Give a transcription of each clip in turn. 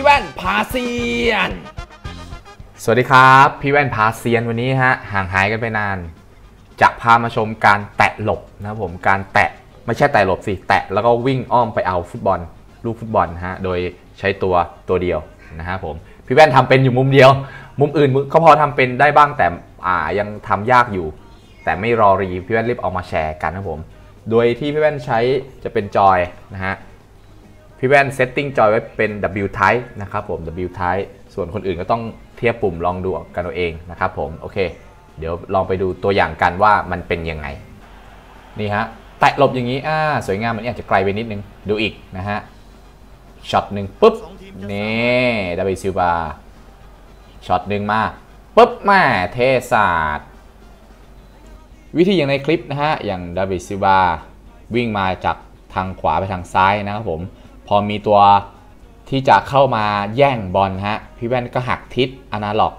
พี่แว่นพาเซียน สวัสดีครับ พี่แว่นพาเซียนวันนี้ฮะห่างหายกันไปนาน จะพามาชมการแตะหลบนะครับผมการแตะไม่ใช่แตะหลบสิ แตะแล้วก็วิ่งอ้อมไปเอาฟุตบอลลูกฟุตบอลฮะโดยใช้ตัวตัวเดียวนะฮะผมพี่แว่นทำเป็นอยู่มุมเดียว มุมอื่นก็พอทำเป็นได้บ้างแต่อ่ายังทำยากอยู่ แต่ไม่รอรีพี่แว่นรีบเอามาแชร์กันนะครับผม โดยที่พี่แว่นใช้จะเป็นจอยนะฮะ พี่แว่นเซตติ้งจอยไว้เป็น W type นะครับผม W type ส่วนคนอื่นก็ต้องเทียบปุ่มลองดูกันเอาเองนะครับผม โอเค เดี๋ยวลองไปดูตัวอย่างกันว่ามันเป็นยังไง นี่ฮะ แตะหลบอย่างนี้ อ่า สวยงามมันอาจจะไกลไปนิดนึง ดูอีกนะฮะ ช็อตหนึ่งปุ๊บ นี่ดับเบิลซิลบาช็อตหนึ่งมาปุ๊บแม่เทศาสตร์ วิธีอย่างในคลิปนะฮะ อย่างดับเบิลซิลบาวิ่งมาจากทางขวาไปทางซ้ายนะครับผม พอมีตัวที่จะเข้ามาแย่งบอลฮะพี่แว่นก็หักทิศอนาล็อก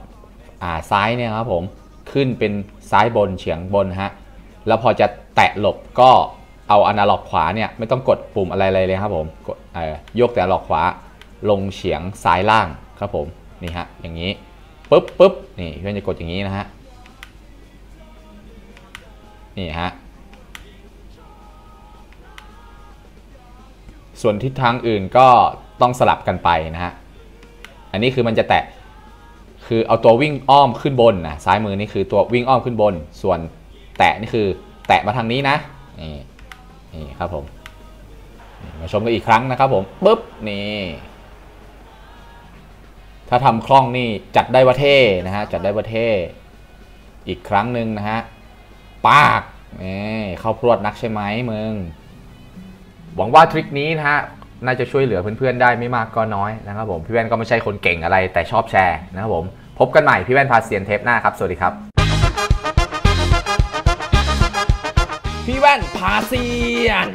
อ่าซ้ายเนี่ยครับผมขึ้นเป็นซ้ายบนเฉียงบนฮะแล้วพอจะแตะหลบก็เอาอนาล็อกขวาเนี่ยไม่ต้องกดปุ่มอะไรเลยครับผมกดเอ่อยกแต่อนาล็อกขวาลงเฉียงซ้ายล่างครับผมนี่ฮะอย่างนี้ปุ๊บปุ๊บนี่พี่แว่นจะกดอย่างนี้นะฮะนี่ฮะ ส่วนทิศทางอื่นก็ต้องสลับกันไปนะฮะ อันนี้คือมันจะแตะ คือเอาตัววิ่งอ้อมขึ้นบนนะ ซ้ายมือนี่คือตัววิ่งอ้อมขึ้นบน ส่วนแตะนี่คือแตะมาทางนี้นะ นี่นี่ครับผม มาชมกันอีกครั้งนะครับผมปุ๊บ นี่ ถ้าทำคล่องนี่จัดได้ว่าเท่นะฮะ จัดได้ว่าเท่อีกครั้งหนึ่งนะฮะ ปากนี่เข้าพรวดนักใช่ไหมมึง วังว่าทริคนี้นะฮะน่าจะช่วยเหลือเพื่อนๆได้ไม่มากก็น้อยนะครับผมพี่แว่นก็ไม่ใช่คนเก่งอะไรแต่ชอบแชร์นะครับผมพบกันใหม่พี่แว่นพาเซียนเทปหน้าครับ สวัสดีครับ พี่แว่นพาเซียน